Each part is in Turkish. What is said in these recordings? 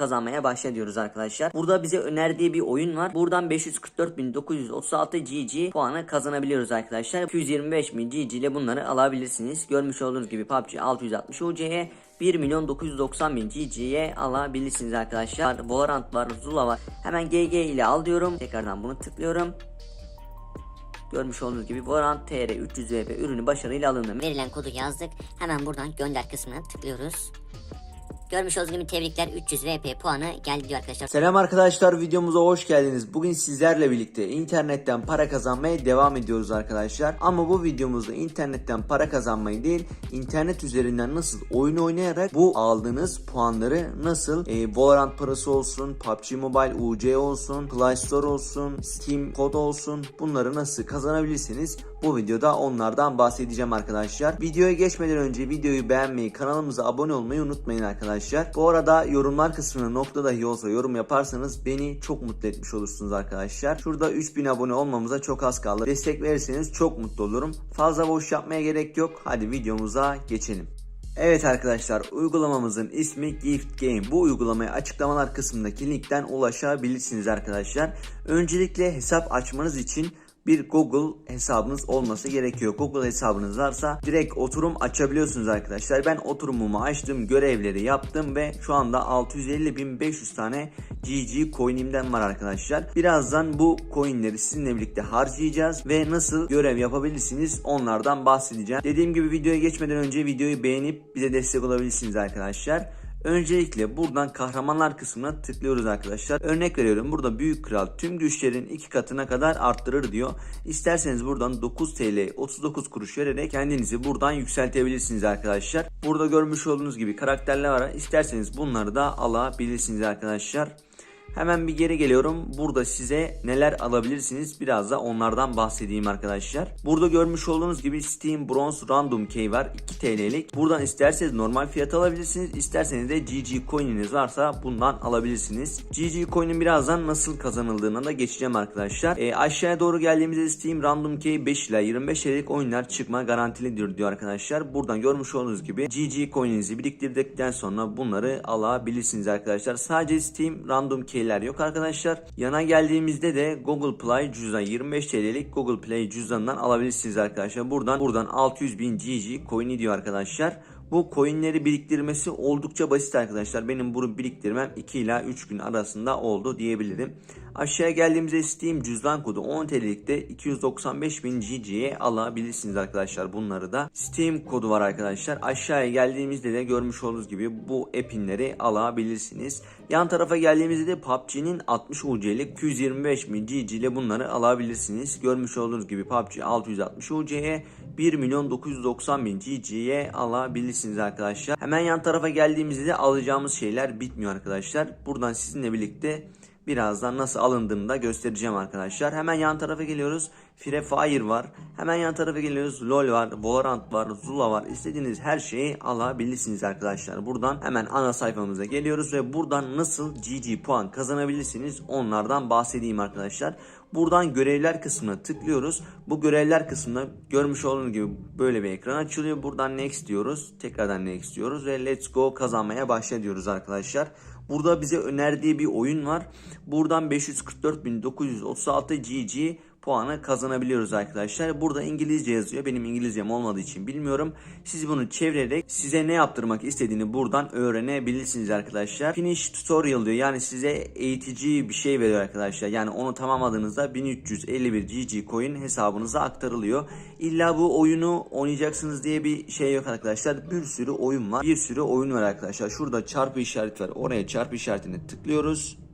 kazanmaya başla diyoruz arkadaşlar. Burada bize önerdiği bir oyun var. Buradan 544.936 GG puanı kazanabiliyoruz arkadaşlar. 225.000 GG ile bunları alabilirsiniz. Görmüş olduğunuz gibi PUBG 660 UC'ye 1 milyon 990 bin GG'ye alabilirsiniz arkadaşlar. Valorant var, Zula var. Hemen GG ile al diyorum. Tekrardan bunu tıklıyorum. Görmüş olduğunuz gibi Valorant TR 300 VP ürünü başarıyla alındı. Verilen kodu yazdık. Hemen buradan gönder kısmına tıklıyoruz. Görmüş olduğunuz gibi tebrikler 300 VP puanı geldi diyor arkadaşlar. Selam arkadaşlar videomuza hoş geldiniz. Bugün sizlerle birlikte internetten para kazanmaya devam ediyoruz arkadaşlar. Ama bu videomuzda internetten para kazanmayı değil, internet üzerinden nasıl oyun oynayarak bu aldığınız puanları nasıl e, Valorant parası olsun, PUBG Mobile UC olsun, Play Store olsun, Steam kod olsun bunları nasıl kazanabilirsiniz bu videoda onlardan bahsedeceğim arkadaşlar. Videoya geçmeden önce videoyu beğenmeyi, kanalımıza abone olmayı unutmayın arkadaşlar. Bu arada yorumlar kısmına nokta dahi olsa yorum yaparsanız beni çok mutlu etmiş olursunuz arkadaşlar. Şurada 3000 abone olmamıza çok az kaldı. Destek verirseniz çok mutlu olurum. Fazla boş yapmaya gerek yok. Hadi videomuza geçelim. Evet arkadaşlar uygulamamızın ismi Gift Game. Bu uygulamaya açıklamalar kısmındaki linkten ulaşabilirsiniz arkadaşlar. Öncelikle hesap açmanız için bir Google hesabınız olması gerekiyor. Google hesabınız varsa direkt oturum açabiliyorsunuz arkadaşlar. Ben oturumumu açtım, görevleri yaptım ve şu anda 650.500 tane GG coin'imden var arkadaşlar. Birazdan bu coin'leri sizinle birlikte harcayacağız ve nasıl görev yapabilirsiniz onlardan bahsedeceğim. Dediğim gibi videoya geçmeden önce videoyu beğenip bize destek olabilirsiniz arkadaşlar. Öncelikle buradan kahramanlar kısmına tıklıyoruz arkadaşlar. Örnek veriyorum burada büyük kral tüm güçlerin iki katına kadar arttırır diyor. İsterseniz buradan 9 TL 39 kuruş vererek kendinizi buradan yükseltebilirsiniz arkadaşlar. Burada görmüş olduğunuz gibi karakterler var. İsterseniz bunları da alabilirsiniz arkadaşlar. Hemen bir geri geliyorum. Burada size neler alabilirsiniz biraz da onlardan bahsedeyim arkadaşlar. Burada görmüş olduğunuz gibi Steam Bronze Random Key var 2 TL'lik. Buradan isterseniz normal fiyat alabilirsiniz. İsterseniz de GG coin'iniz varsa bundan alabilirsiniz. GG coin'in birazdan nasıl kazanıldığına da geçeceğim arkadaşlar. E, aşağıya doğru geldiğimizde Steam Random Key 5 ila 25 TL'lik oyunlar çıkma garantilidir diyor arkadaşlar. Buradan görmüş olduğunuz gibi GG coin'inizi biriktirdikten sonra bunları alabilirsiniz arkadaşlar. Sadece Steam Random Key şeyler yok arkadaşlar. Yana geldiğimizde de Google Play cüzdan 25 TL'lik Google Play cüzdanından alabilirsiniz arkadaşlar. Buradan buradan 600 bin GG coin diyor arkadaşlar. Bu coinleri biriktirmesi oldukça basit arkadaşlar. Benim bunu biriktirmem 2 ila 3 gün arasında oldu diyebilirim. Aşağıya geldiğimizde Steam cüzdan kodu 10 TL'likte 295.000 GG'ye alabilirsiniz arkadaşlar bunları da. Steam kodu var arkadaşlar. Aşağıya geldiğimizde de görmüş olduğunuz gibi bu app'inleri alabilirsiniz. Yan tarafa geldiğimizde de PUBG'nin 60 UC'lik 225.000 GG ile bunları alabilirsiniz. Görmüş olduğunuz gibi PUBG 660 UC'ye 1 milyon 990 bin GG'ye alabilirsiniz arkadaşlar. Hemen yan tarafa geldiğimizde de alacağımız şeyler bitmiyor arkadaşlar. Buradan sizinle birlikte birazdan nasıl alındığını da göstereceğim arkadaşlar. Hemen yan tarafa geliyoruz. Free Fire var. Hemen yan tarafa geliyoruz. LoL var, Valorant var, Zula var. İstediğiniz her şeyi alabilirsiniz arkadaşlar. Buradan hemen ana sayfamıza geliyoruz ve buradan nasıl GG puan kazanabilirsiniz onlardan bahsedeyim arkadaşlar. Buradan görevler kısmına tıklıyoruz. Bu görevler kısmında görmüş olduğunuz gibi böyle bir ekran açılıyor. Buradan next diyoruz. Tekrardan next diyoruz ve let's go kazanmaya başla diyoruz arkadaşlar. Burada bize önerdiği bir oyun var. Buradan 544.936 GG puanı kazanabiliyoruz arkadaşlar. Burada İngilizce yazıyor. Benim İngilizcem olmadığı için bilmiyorum. Siz bunu çevirerek size ne yaptırmak istediğini buradan öğrenebilirsiniz arkadaşlar. Finish tutorial diyor. Yani size eğitici bir şey veriyor arkadaşlar. Yani onu tamamladığınızda 1351 GG coin hesabınıza aktarılıyor. İlla bu oyunu oynayacaksınız diye bir şey yok arkadaşlar. Bir sürü oyun var. Bir sürü oyun var arkadaşlar. Şurada çarpı işareti var. Oraya çarpı işaretini tıklıyoruz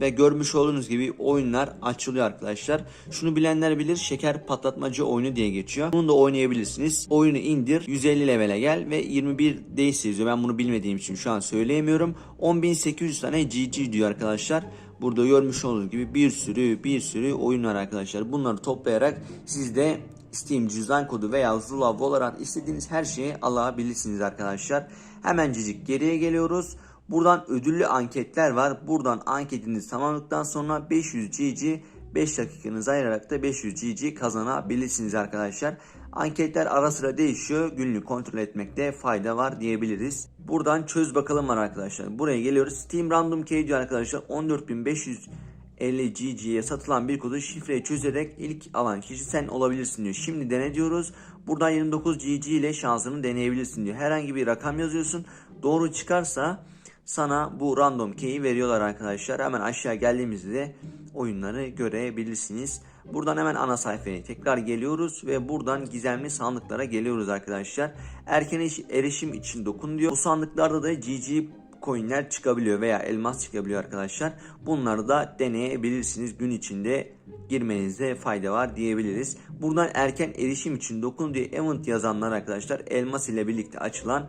ve görmüş olduğunuz gibi oyunlar açılıyor arkadaşlar. Şunu bilenler bilir şeker patlatmacı oyunu diye geçiyor. Bunu da oynayabilirsiniz. Oyunu indir 150 levele gel ve 21 days yazıyor. Ben bunu bilmediğim için şu an söyleyemiyorum. 10.800 tane GG diyor arkadaşlar. Burada görmüş olduğunuz gibi bir sürü bir sürü oyun var arkadaşlar. Bunları toplayarak siz de Steam cüzdan kodu veya Zula Valorant istediğiniz her şeyi alabilirsiniz arkadaşlar. Hemencecik geriye geliyoruz. Buradan ödüllü anketler var. Buradan anketinizi tamamladıktan sonra 500 GG 5 dakikanızı ayırarak da 500 GG kazanabilirsiniz arkadaşlar. Anketler ara sıra değişiyor. Günlük kontrol etmekte fayda var diyebiliriz. Buradan çöz bakalım var arkadaşlar. Buraya geliyoruz. Steam Random Key diyor arkadaşlar. 14.550 GG'ye satılan bir kodu şifreyi çözerek ilk alan kişi sen olabilirsin diyor. Şimdi dene diyoruz. Buradan 29 GG ile şansını deneyebilirsin diyor. Herhangi bir rakam yazıyorsun. Doğru çıkarsa sana bu random key'i veriyorlar arkadaşlar. Hemen aşağı geldiğimizde de oyunları görebilirsiniz. Buradan hemen ana sayfaya tekrar geliyoruz ve buradan gizemli sandıklara geliyoruz arkadaşlar. Erken iş- erişim için dokun diyor. Bu sandıklarda da GG coinler çıkabiliyor veya elmas çıkabiliyor arkadaşlar. Bunları da deneyebilirsiniz. Gün içinde girmenizde fayda var diyebiliriz. Buradan erken erişim için dokun diye event yazanlar arkadaşlar elmas ile birlikte açılan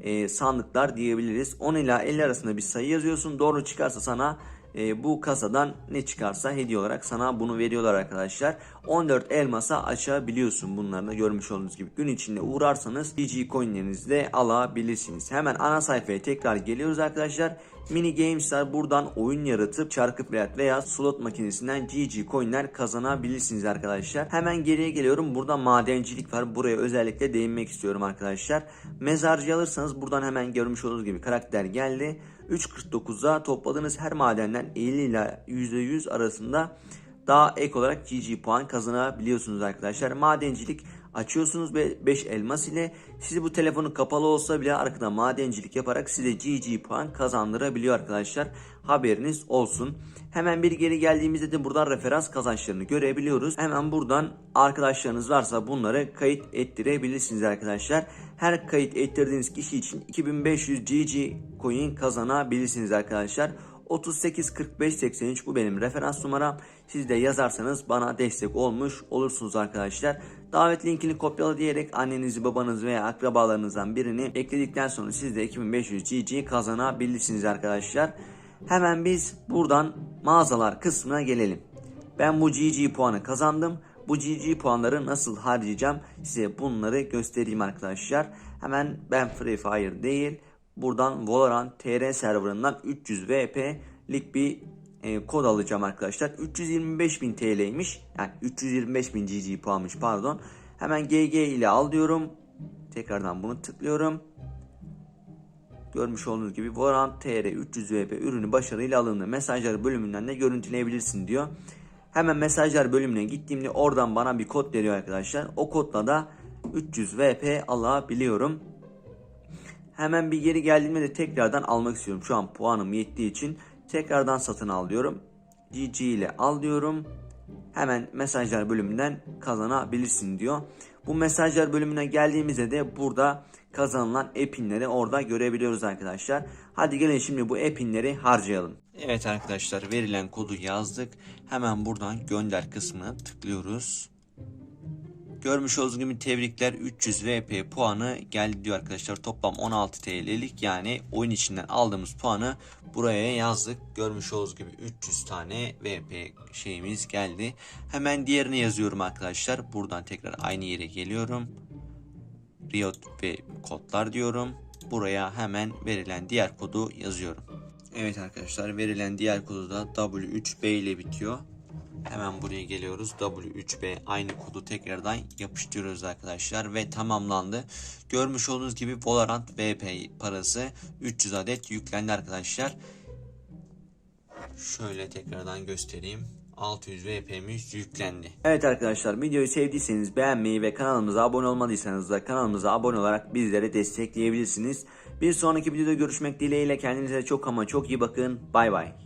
e, sandıklar diyebiliriz. 10 ila 50 arasında bir sayı yazıyorsun. Doğru çıkarsa sana e, bu kasadan ne çıkarsa hediye olarak sana bunu veriyorlar arkadaşlar. 14 elmasa açabiliyorsun bunları da görmüş olduğunuz gibi. Gün içinde uğrarsanız GG coinlerinizi de alabilirsiniz. Hemen ana sayfaya tekrar geliyoruz arkadaşlar. Mini Games'ler buradan oyun yaratıp çarkı plat veya slot makinesinden GG coinler kazanabilirsiniz arkadaşlar. Hemen geriye geliyorum. Burada madencilik var. Buraya özellikle değinmek istiyorum arkadaşlar. Mezarcı alırsanız buradan hemen görmüş olduğunuz gibi karakter geldi. 3.49'a topladığınız her madenden 50 ile %100 arasında daha ek olarak GG puan kazanabiliyorsunuz arkadaşlar. Madencilik açıyorsunuz ve 5 elmas ile sizi bu telefonu kapalı olsa bile arkada madencilik yaparak size GG puan kazandırabiliyor arkadaşlar. Haberiniz olsun. Hemen bir geri geldiğimizde de buradan referans kazançlarını görebiliyoruz. Hemen buradan arkadaşlarınız varsa bunları kayıt ettirebilirsiniz arkadaşlar. Her kayıt ettirdiğiniz kişi için 2500 GG coin kazanabilirsiniz arkadaşlar. 38 45 83 bu benim referans numaram. Siz de yazarsanız bana destek olmuş olursunuz arkadaşlar. Davet linkini kopyala diyerek annenizi, babanızı veya akrabalarınızdan birini ekledikten sonra siz de 2500 GG kazanabilirsiniz arkadaşlar. Hemen biz buradan mağazalar kısmına gelelim. Ben bu GG puanı kazandım. Bu GG puanları nasıl harcayacağım size bunları göstereyim arkadaşlar. Hemen ben Free Fire değil buradan Valorant TR serverından 300 VP'lik bir e, kod alacağım arkadaşlar. 325.000 TL'ymiş. Yani 325.000 GG puanmış pardon. Hemen GG ile al diyorum. Tekrardan bunu tıklıyorum. Görmüş olduğunuz gibi Valorant TR 300 VP ürünü başarıyla alındı. Mesajlar bölümünden de görüntüleyebilirsin diyor. Hemen mesajlar bölümüne gittiğimde oradan bana bir kod veriyor arkadaşlar. O kodla da 300 VP alabiliyorum. Hemen bir geri geldiğimde de tekrardan almak istiyorum. Şu an puanım yettiği için tekrardan satın al diyorum. GG ile al diyorum. Hemen mesajlar bölümünden kazanabilirsin diyor. Bu mesajlar bölümüne geldiğimizde de burada kazanılan epinleri orada görebiliyoruz arkadaşlar. Hadi gelin şimdi bu epinleri harcayalım. Evet arkadaşlar verilen kodu yazdık. Hemen buradan gönder kısmına tıklıyoruz. Görmüş olduğunuz gibi tebrikler 300 VP puanı geldi diyor arkadaşlar. Toplam 16 TL'lik yani oyun içinden aldığımız puanı buraya yazdık. Görmüş olduğunuz gibi 300 tane VP şeyimiz geldi. Hemen diğerini yazıyorum arkadaşlar. Buradan tekrar aynı yere geliyorum. Riot ve kodlar diyorum. Buraya hemen verilen diğer kodu yazıyorum. Evet arkadaşlar verilen diğer kodu da W3B ile bitiyor. Hemen buraya geliyoruz. W3B aynı kodu tekrardan yapıştırıyoruz arkadaşlar ve tamamlandı. Görmüş olduğunuz gibi Valorant VP parası 300 adet yüklendi arkadaşlar. Şöyle tekrardan göstereyim. 600 VP'miz yüklendi. Evet arkadaşlar videoyu sevdiyseniz beğenmeyi ve kanalımıza abone olmadıysanız da kanalımıza abone olarak bizlere destekleyebilirsiniz. Bir sonraki videoda görüşmek dileğiyle kendinize çok ama çok iyi bakın. Bay bay.